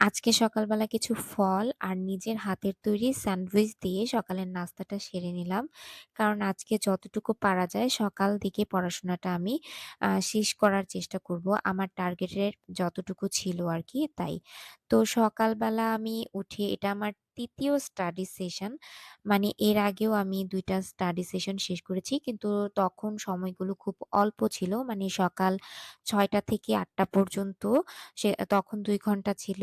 আজকে সকালবেলা কিছু ফল আর নিজের হাতের তৈরি স্যান্ডউইচ দিয়ে সকালের নাস্তাটা সেরে নিলাম। কারণ আজকে যতটুকু পারা যায় সকাল দিকে পড়াশোনাটা আমি শেষ করার চেষ্টা করব। আমার টার্গেটের যতটুকু ছিল আর কি তাই। তো সকালবেলা আমি উঠে, এটা আমার তৃতীয় স্টাডি সেশন। মানে এর আগেও আমি দুইটা স্টাডি সেশন শেষ করেছি। কিন্তু তখন সময়গুলো খুব অল্প ছিল। মানে সকাল ছয়টা থেকে আটটা পর্যন্ত সে, তখন দুই ঘণ্টা ছিল।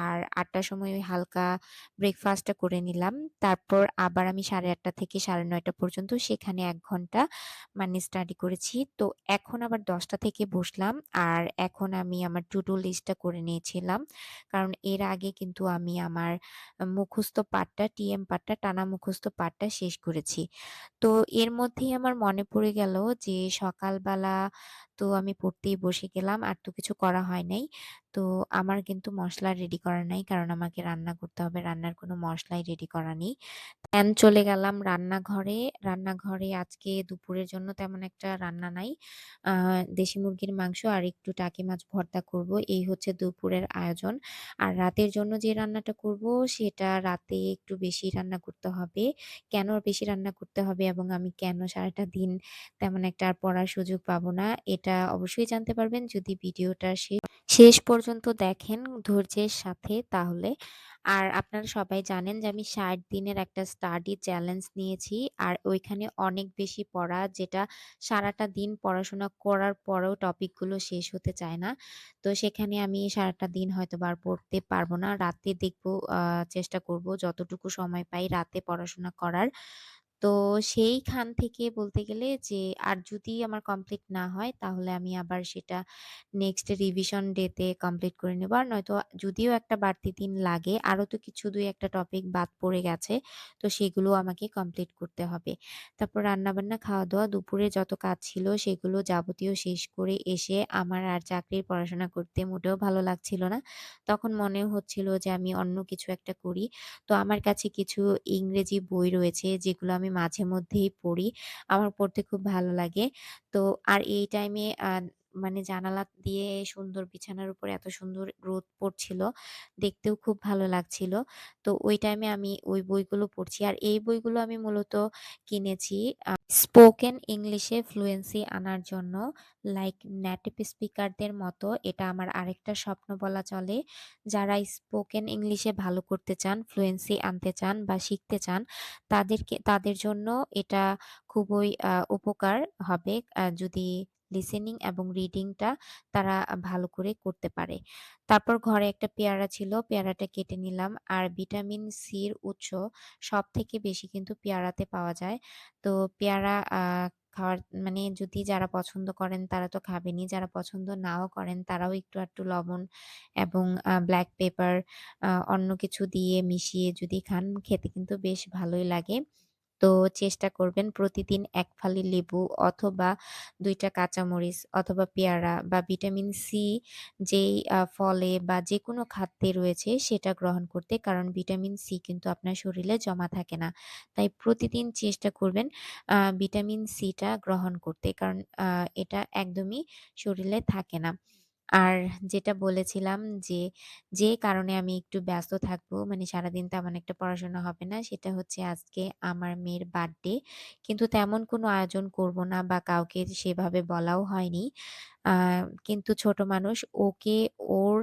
আর আটটার সময় ওই হালকা ব্রেকফাস্টটা করে নিলাম। তারপর আবার আমি ৮:৩০ থেকে ৯:৩০ পর্যন্ত সেখানে এক ঘণ্টা মানে স্টাডি করেছি। তো এখন আবার ১০টা থেকে বসলাম। আর এখন আমি আমার টু ডু লিস্টটা করে নিয়েছিলাম। কারণ এর আগে কিন্তু আমি আমার মুখস্থ পাঠটা, টিএম পাঠটা, টানা মুখস্থ পাঠটা শেষ করেছি। তো এর মধ্যেই আমার মনে পড়ে গেল যে সকালবেলা তো আমি পড়তেই বসে গেলাম। আর তো কিছু করা হয় নাই। তো আমার কিন্তু মশলা রেডি করা নাই। কারণ আমাকে রান্না করতে হবে। রান্নার কোনো মসলাই রেডি করা নেই। দেন চলে গেলাম রান্নাঘরে। রান্নাঘরে আজকে দুপুরের জন্য তেমন একটা রান্না নাই। দেশি মুরগির মাংস আর একটু টাকি মাছ ভর্তা করব। এই হচ্ছে দুপুরের আয়োজন। আর রাতের জন্য যে রান্নাটা করব সেটা রাতে একটু বেশি রান্না করতে হবে। কেন বেশি রান্না করতে হবে এবং আমি কেন সারাটা দিন তেমন একটা আর পড়ার সুযোগ পাবো না, এটা অবশ্যই জানতে পারবেন যদি ভিডিওটা শেষ পর্যন্ত দেখেন ধৈর্যের সাথে তাহলে। আর আপনারা সবাই জানেন যে আমি ৬০ দিনের একটা স্টাডি চ্যালেঞ্জ নিয়েছি। আর ওইখানে অনেক বেশি পড়া যেটা সারাটা দিন পড়াশোনা করার পরেও টপিকগুলো শেষ হতে চায় না। তো সেখানে আমি সারাটা দিন হয়তো বার পড়তে পারব না। রাতে দেখব চেষ্টা করব যতটুকু সময় পাই রাতে পড়াশোনা করার। তো সেইখান থেকে বলতে গেলে যে আর যদি আমার কমপ্লিট না হয় তাহলে আমি আবার সেটা নেক্সট রিভিশন ডেতে কমপ্লিট করে নেব। আর নয়তো যদিও একটা বাড়তি দিন লাগে আরও তো কিছু দুই একটা টপিক বাদ পড়ে গেছে। তো সেগুলো আমাকে কমপ্লিট করতে হবে। তারপর রান্নাবান্না, খাওয়া-দাওয়া, দুপুরে যত কাজ ছিল সেগুলো যাবতীয় শেষ করে এসে আমার আর চাকরির পড়াশোনা করতে মোটেও ভালো লাগছিল না। তখন মনে হচ্ছিল যে আমি অন্য কিছু একটা করি। তো আমার কাছে কিছু ইংরেজি বই রয়েছে যেগুলো আমি মাঝে মধ্যেই পড়ি। আমার পড়তে খুব ভালো লাগে। তো আর এই টাইমে মানে জানালা দিয়ে সুন্দর বিছানার উপর এত সুন্দর রোদ পড়ছিল। দেখতেও খুব ভালো লাগছিল। তো ওই টাইমে আমি ওই বইগুলো পড়ছি। আর এই বইগুলো আমি মূলত কিনেছি স্পোকেন ইংলিশে ফ্লুয়েন্সি আনার জন্য। লাইক নেটিভ স্পিকারদের মতো এটা আমার আরেকটা স্বপ্ন বলা চলে। যারা স্পোকেন ইংলিশে ভালো করতে চান, ফ্লুয়েন্সি আনতে চান বা শিখতে চান তাদেরকে তাদের জন্য এটা খুবই উপকার হবে যদি লিসেনিং এবং রিডিংটা তারা ভালো করে করতে পারে। তারপর ঘরে একটা পেয়ারা ছিল, পেয়ারাটা কেটে নিলাম। আর ভিটামিন সির উৎস সব থেকে বেশি কিন্তু পেয়ারাতে পাওয়া যায়। তো পেয়ারা খাওয়ার মানে যদি যারা পছন্দ করেন তারা তো খাবেনই। যারা পছন্দ নাও করেন তারাও একটু আধটু লবণ এবং ব্ল্যাক পেপার অন্য কিছু দিয়ে মিশিয়ে যদি খান খেতে কিন্তু বেশ ভালোই লাগে। তো চেষ্টা করবেন প্রতিদিন এক ফালি লেবু অথবা দুইটা কাঁচামরিচ অথবা পেয়ারা বা ভিটামিন সি যেই ফলে বা যে কোনো খাদ্যে রয়েছে সেটা গ্রহণ করতে। কারণ ভিটামিন সি কিন্তু আপনার শরীরে জমা থাকে না। তাই প্রতিদিন চেষ্টা করবেন ভিটামিন সিটা গ্রহণ করতে। কারণ এটা একদমই শরীরে থাকে না। আর যেটা বলেছিলাম যে, যে কারণে আমি একটু ব্যস্ত থাকব মানে সারাদিন তেমন একটা পড়াশোনা হবে না সেটা হচ্ছে আজকে আমার মেয়ের বার্থডে। কিন্তু তেমন কোনো আয়োজন করব না বা কাউকে সেভাবে বলাও হয়নি। কিন্তু ছোট মানুষ ওকে ওর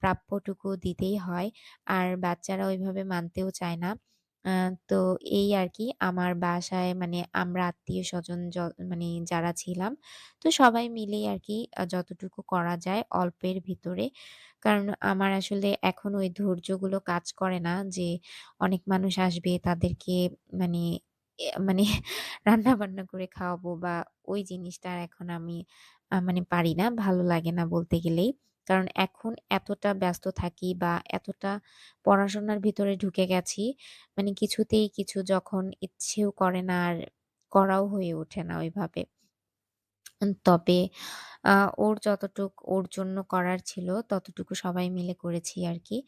প্রাপ্যটুকু দিতেই হয়। আর বাচ্চারা ওইভাবে মানতেও চায় না। তো এই আরকি আমার বাসায় মানে আমরা আত্মীয়স্বজন মানে যারা ছিলাম, তো সবাই মিলেই আরকি আ যতটুকু করা যায় অল্পের ভিতরে। কারণ আমার আসলে এখন ওই ধৈর্যগুলো কাজ করে না যে অনেক মানুষ আসবে তাদেরকে মানে মানে রান্না-বান্না করে খাওয়াবো বা ওই জিনিসটা এখন আমি মানে পারি না। ভালো লাগে না বলতে গেলেই। কারণ এখন এতটা ব্যস্ত থাকি বা এতটা পড়াশোনার ভিতরে ঢুকে গেছি, মানে কিছুতেই কিছু যখন ইচ্ছেও করে না আর করাও হয়ে ওঠে না ওইভাবে। তবে ওর যতটুক ওর জন্য করার ছিল ততটুকু সবাই মিলে করেছি আর কি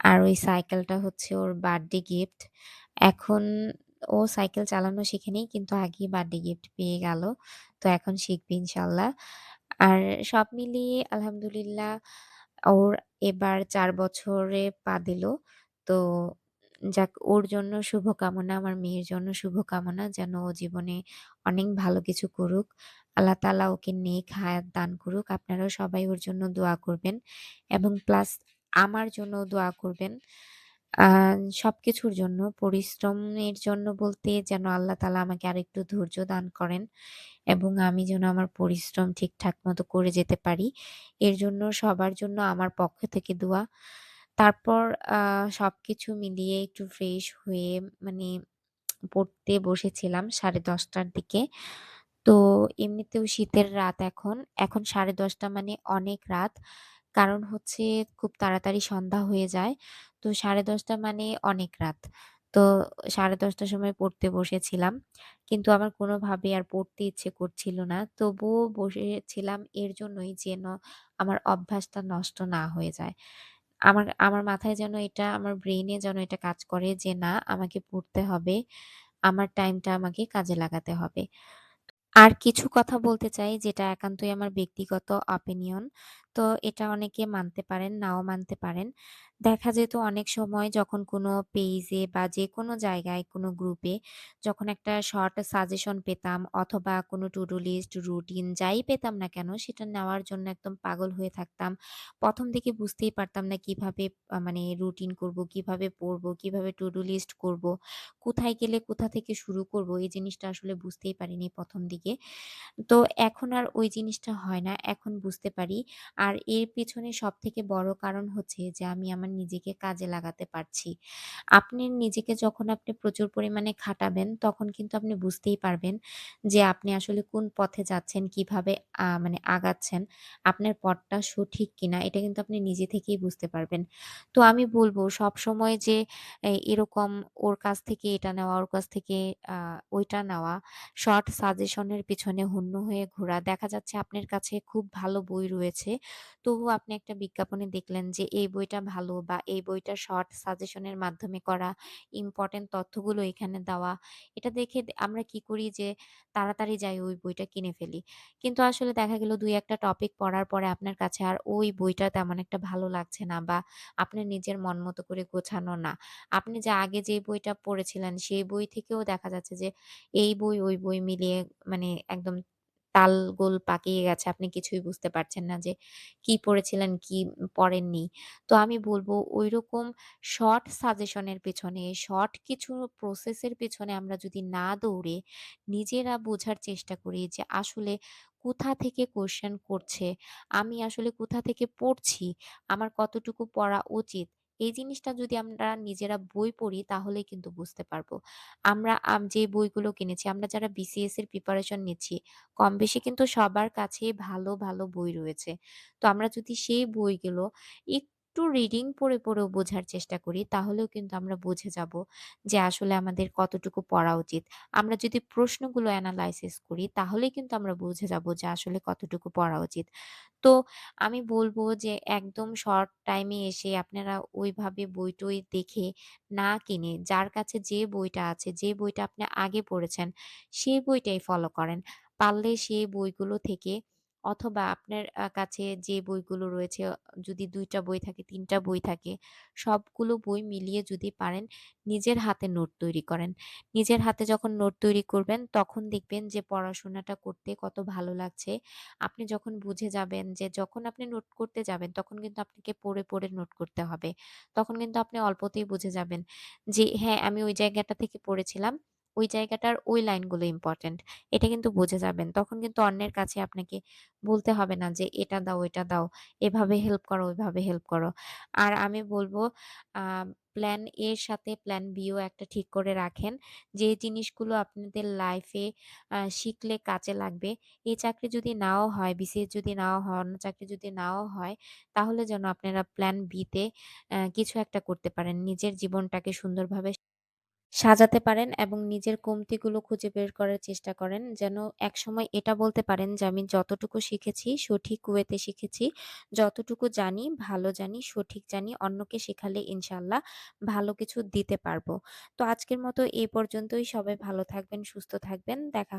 আর ওই সাইকেলটা হচ্ছে ওর বার্থডে গিফট। এখন ও সাইকেল চালানো শিখেনি কিন্তু আগেই বার্থডে গিফট পেয়ে গেল। তো এখন শিখবে ইনশাআল্লাহ। আর সব মিলিয়ে আলহামদুলিল্লাহ ওর এবার ৪ বছরে পা দিল। তো যাক ওর জন্য শুভকামনা, আমার মেয়ের জন্য শুভকামনা যেন ও জীবনে অনেক ভালো কিছু করুক। আল্লাহ তাআলা ওকে নেক হায়াত দান করুক। আপনারাও সবাই ওর জন্য দোয়া করবেন এবং প্লাস আমার জন্যও দোয়া করবেন। আ সবকিছুর জন্য, পরিশ্রমের জন্য বলতে যেন আল্লাহ তালা আমাকে আরেকটু ধৈর্য দান করেন এবং আমি যেন আমার পরিশ্রম ঠিকঠাক মতো করে যেতে পারি। এর জন্য সবার জন্য আমার পক্ষ থেকে দোয়া। তারপর আ সবকিছু মিলিয়ে একটু ফ্রেশ হয়ে মানে পড়তে বসেছিলাম সাড়ে দশটার দিকে। তো এমনিতেও শীতের রাত এখন। এখন 10:30 মানে অনেক রাত। কারণ হচ্ছে খুব তাড়াতাড়ি সন্ধ্যা হয়ে যায়। তো 10:30 মানে অনেক রাত। তো সাড়ে দশটার সময় পড়তে বসেছিলাম। কিন্তু আমার কোনোভাবে আর পড়তে ইচ্ছে করছিল না। তবুও বসেছিলাম এর জন্যই যেন আমার অভ্যাসটা নষ্ট না হয়ে যায়। আমার আমার মাথায় যেন এটা, আমার ব্রেইনে যেন এটা কাজ করে যে না, আমাকে পড়তে হবে। আমার টাইমটা আমাকে কাজে লাগাতে হবে। আর কিছু কথা বলতে চাই যেটা একান্তই আমার ব্যক্তিগত অপিনিয়ন। তো এটা অনেকে মানতে পারেন, নাও মানতে পারেন। দেখা যেত অনেক সময় যখন কোনো পেজে বা যে কোনো জায়গায় কোনো গ্রুপে যখন একটা শর্ট সাজেশন পেতাম অথবা কোনো টু ডু লিস্ট, রুটিন যাই পেতাম না কেন সেটা নেওয়ার জন্য একদম পাগল হয়ে থাকতাম। ১ম দিকে বুঝতেই পারতাম না কীভাবে মানে রুটিন করব, কীভাবে পড়ব, কীভাবে টু ডু লিস্ট করব, কোথায় গেলে কোথা থেকে শুরু করব এই জিনিসটা আসলে বুঝতেই পারিনি প্রথম দিকে। তো এখন আর ওই জিনিসটা হয় না। এখন বুঝতে পারি। আর এর পেছনে সবথেকে বড় কারণ হচ্ছে যে আমি আমার নিজেকে কাজে লাগাতে পারছি। আপনি নিজেকে যখন আপনি প্রচুর পরিমাণে খাটাবেন তখন কিন্তু আপনি বুঝতেই পারবেন যে আপনি আসলে কোন পথে যাচ্ছেন, কীভাবে মানে আগাচ্ছেন, আপনার পথটা সঠিক কিনা এটা কিন্তু আপনি নিজে থেকেই বুঝতে পারবেন। তো আমি বলব সবসময় যে এরকম ওর কাছ থেকে এটা নেওয়া, ওর কাছ থেকে ওইটা নেওয়া, শর্ট সাজেশনের পিছনে হন্য হয়ে ঘোরা। দেখা যাচ্ছে আপনার কাছে খুব ভালো বই রয়েছে। তবুও আপনি একটা বিজ্ঞাপনে দেখলেন যে এই বইটা ভালো বা এই বইটা শর্ট সাজেশনের মাধ্যমে করা, ইম্পোর্টেন্ট তথ্যগুলো এখানে দেওয়া। এটা দেখে আমরা কি করি যে তাড়াতাড়ি যাই ওই বইটা কিনে ফেলি। কিন্তু আসলে দেখা গেল দুই একটা টপিক পড়ার পরে আপনার কাছে আর ওই বইটা তেমন একটা ভালো লাগছে না বা আপনার নিজের মন মতো করে গোছানো না। আপনি যে আগে যে বইটা পড়েছিলেন সেই বই থেকেও দেখা যাচ্ছে যে এই বই ওই বই মিলিয়ে মানে একদম তালগোল পাকিয়ে গেছে। আপনি কিছুই বুঝতে পারছেন না যে কি পড়েছিলেন, কি পড়েননি। তো আমি বলব ওই রকম শর্ট সাজেশনের পেছনে, শর্ট কিছু প্রসেসের পেছনে আমরা যদি না দৌড়ে নিজেরা বোঝার চেষ্টা করি যে আসলে কোথা থেকে কোয়েশ্চেন করছে, আমি আসলে কোথা থেকে পড়ছি, আমার কতটুকু পড়া উচিত। এই জিনিসটা যদি আমরা নিজেরা বই পড়ি তাহলে কিন্তু বুঝতে পারব আমরা যে বইগুলো কিনেছি, আমরা যারা বিসিএস এর প্রিপারেশন নিচ্ছি, কম বেশি কিন্তু সবার কাছে ভালো, ভালো বই রয়েছে। তো আমরা যদি সেই বইগুলো একটু রিডিং পড়ে, পড়েও বোঝার চেষ্টা করি, তাহলেও কিন্তু আমরা বুঝে যাব যে আসলে আমাদের কতটুকু পড়া উচিত। আমরা যদি প্রশ্নগুলো অ্যানালাইসিস করি, তাহলেই কিন্তু আমরা বুঝে যাব যে আসলে কতটুকু পড়া উচিত। তো আমি বলব যে একদম শর্ট টাইমে এসে আপনারা ওইভাবে বই-টই দেখে না কিনে যার কাছে যে বইটা আছে, যে বইটা আপনি আগে পড়েছেন, সেই বইটাই ফলো করেন। পারলে সেই বইগুলো থেকে অথবা আপনার কাছে যে বইগুলো রয়েছে যদি দুইটা বই থাকে, তিনটা বই থাকে, সবগুলো বই মিলিয়ে যদি পারেন নিজের হাতে নোট তৈরি করেন। নিজের হাতে যখন নোট তৈরি করবেন তখন দেখবেন যে পড়াশোনাটা করতে কত ভালো লাগছে। আপনি যখন বুঝে যাবেন যে যখন আপনি নোট করতে যাবেন তখন কিন্তু আপনাকে পড়ে, পড়ে নোট করতে হবে। তখন কিন্তু আপনি অল্পতেই বুঝে যাবেন যে হ্যাঁ, আমি ওই জায়গাটা থেকে পড়েছিলাম। ওই জায়গাটার ওই লাইনগুলো ইম্পোর্টেন্ট। এটা কিন্তু বুঝে যাবেন। তখন কিন্তু অন্যের কাছে আপনাকে বলতে হবে না যে এটা দাও, এটা দাও। এভাবে হেল্প করো, ওইভাবে হেল্প করো। আর আমি বলব প্ল্যান এর সাথে প্ল্যান বি ও একটা ঠিক করে রাখেন। যে জিনিসগুলো আপনাদের লাইফে শিখলে কাজে লাগবে। এই চাকরি যদি নাও হয়, বিসিএস যদি নাও হয়, অন্য চাকরি যদি নাও হয়, তাহলে যেন আপনারা প্ল্যান বিতে কিছু একটা করতে পারেন। নিজের জীবনটাকে সুন্দরভাবে সাজাতে পারেন এবং নিজের কমতিগুলো খুঁজে বের করার চেষ্টা করেন। যেন এক সময় এটা বলতে পারেন যে, "আমি যতটুকু শিখেছি সঠিক ওয়েতে শিখেছি। যতটুকু জানি, ভালো জানি, সঠিক জানি। অন্যকে শেখালে ইনশাল্লাহ ভালো কিছু দিতে পারব।" তো আজকের মতো এই পর্যন্তই। সবাই ভালো থাকবেন, সুস্থ থাকবেন। দেখা